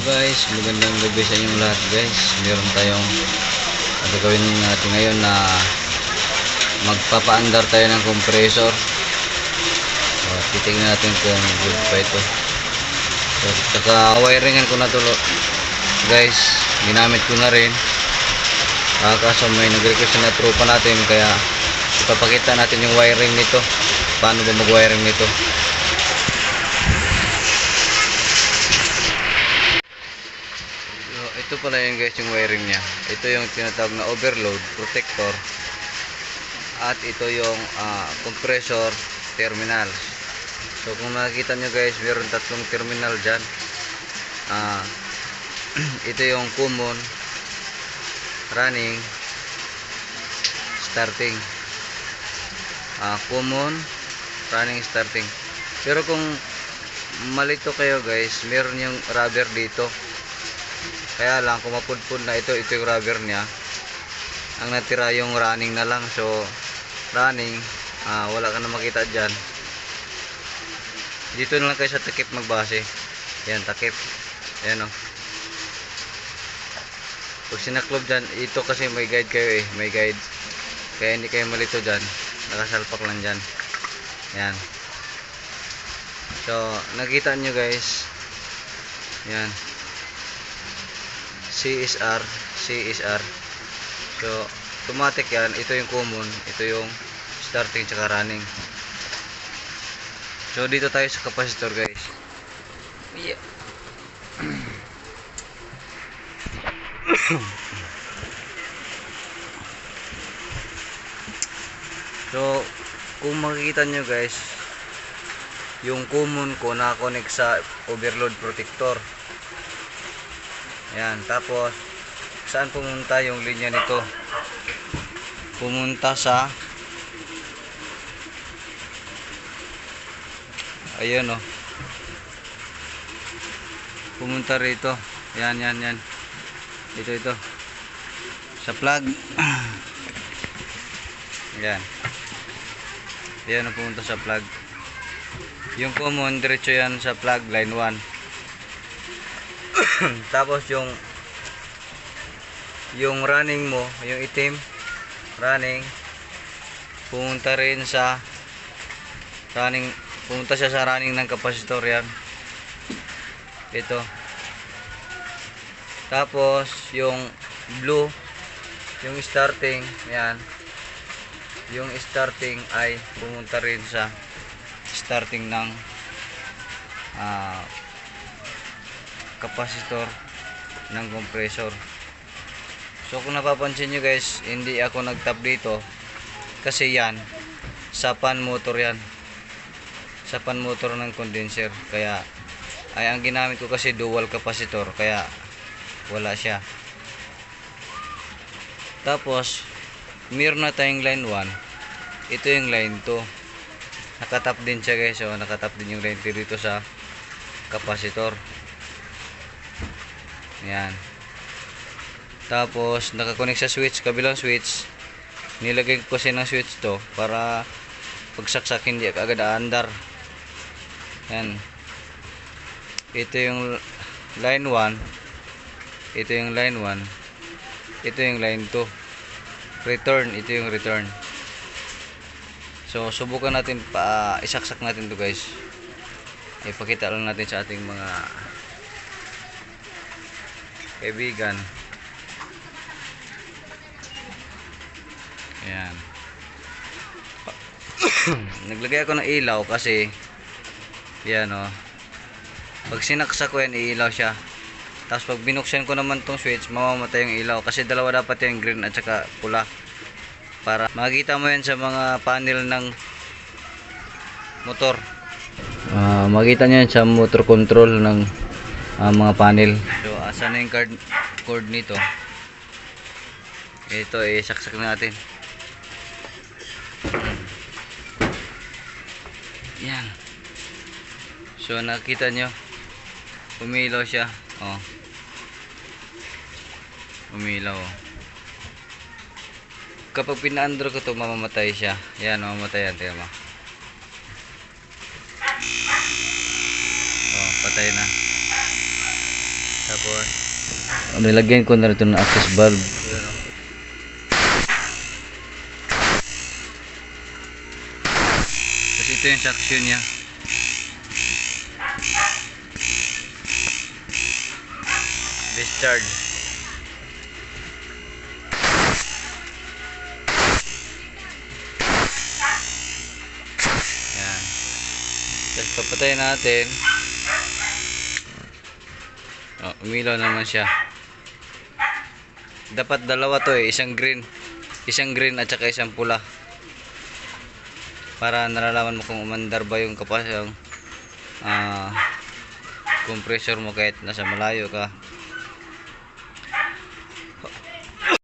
guys, magandang gabi sa inyong lahat guys. Meron tayong ang gagawin natin ngayon na magpapaandar tayo ng compressor. So, titingnan natin kung good pa ito. So, saka wiringan ko na to guys. Ginamit ko na rin. Ah, kaso may nag-request na tropa natin kaya ipapakita natin yung wiring nito. Paano ba mag-wiring nito? So, ito pala yung guys yung wiring niya. Ito yung tinatawag na overload protector. At ito yung ah, compressor terminal. So kung nakikita nyo guys, meron tatlong terminal dyan. Ah, ito yung common, running, starting. Ah, common, running, starting. Pero kung malito kayo guys, meron yung rubber dito. Kaya lang, kung mapudpud na ito, ito yung rubber niya. Ang natira yung running na lang. So, running, ah, wala ka na makita dyan. Dito na lang kayo sa takip magbase. Yan, takip. Yan o. Pag sinaklob dyan, ito kasi may guide kayo eh. May guide. Kaya hindi kayo malito dyan. Nakasalpak lang dyan. Yan. So, nakita nyo guys. Yan. CSR. CSR. So, automatic yan. Ito yung common. Ito yung starting tsaka running. So, dito tayo sa capacitor guys. Yeah. so, kung makikita nyo guys, yung common ko na-connect sa overload protector. Yan, tapos saan pumunta yung linya nito? Pumunta sa Ayun oh. Pumunta rito. Yan, yan, yan. Ito, ito. Sa plug. yan. Yan ang pumunta sa plug. Yung common, diretso yan sa plug line 1. Tapos yung yung running mo, yung itim, running, pumunta rin sa running, pumunta siya sa running ng kapasitor yan. Ito. Tapos yung blue, yung starting, yan. Yung starting ay pumunta rin sa starting ng ah kapasitor ng compressor. So kung napapansin nyo guys, hindi ako nagtap dito kasi yan sapan motor yan. Sapan motor ng condenser kaya ay ang ginamit ko kasi dual capacitor kaya wala siya. Tapos meron na tayong line 1. Ito yung line 2 nakatap din siya guys so nakatap din yung line 2 dito sa kapasitor yan. Tapos nakakonect sa switch kabilang switch. Nilagay ko kasi ng switch to para pagsaksak hindi agad aandar. Yan. Ito yung line 1 ito yung line 1 ito yung line 2 return. Ito yung return. So, subukan natin pa isaksak natin to guys. Ipakita lang natin sa ating mga kaibigan. Ayan. Naglagay ako ng ilaw kasi yan oh. Pag sinaksak ko yan, iilaw siya. Tapos pag binuksan ko naman tong switch, mamamatay yung ilaw kasi dalawa dapat yung green at saka pula para makita mo yan sa mga panel ng motor Ah, makita nyo yan sa motor control ng ah, mga panel so asa na yung card, cord nito? Ito eh saksak natin. Yan. So nakita nyo? Umilaw siya. Oh. Umilaw oh. Kapag pinaandro ko to mamamatay siya. Yan mamamatay yan. Mo. Oh patay na Tapos, Nilagyan ko na rin ito ng access valve. yun. Kasi ito yung suction niya. Discharge. Yan. Tapos papatayin natin. Oh, umilaw naman siya. Dapat dalawa to eh, isang green. Isang green at saka isang pula para nalalaman mo kung umandar ba yung kapas yung ah compressor mo kahit nasa malayo ka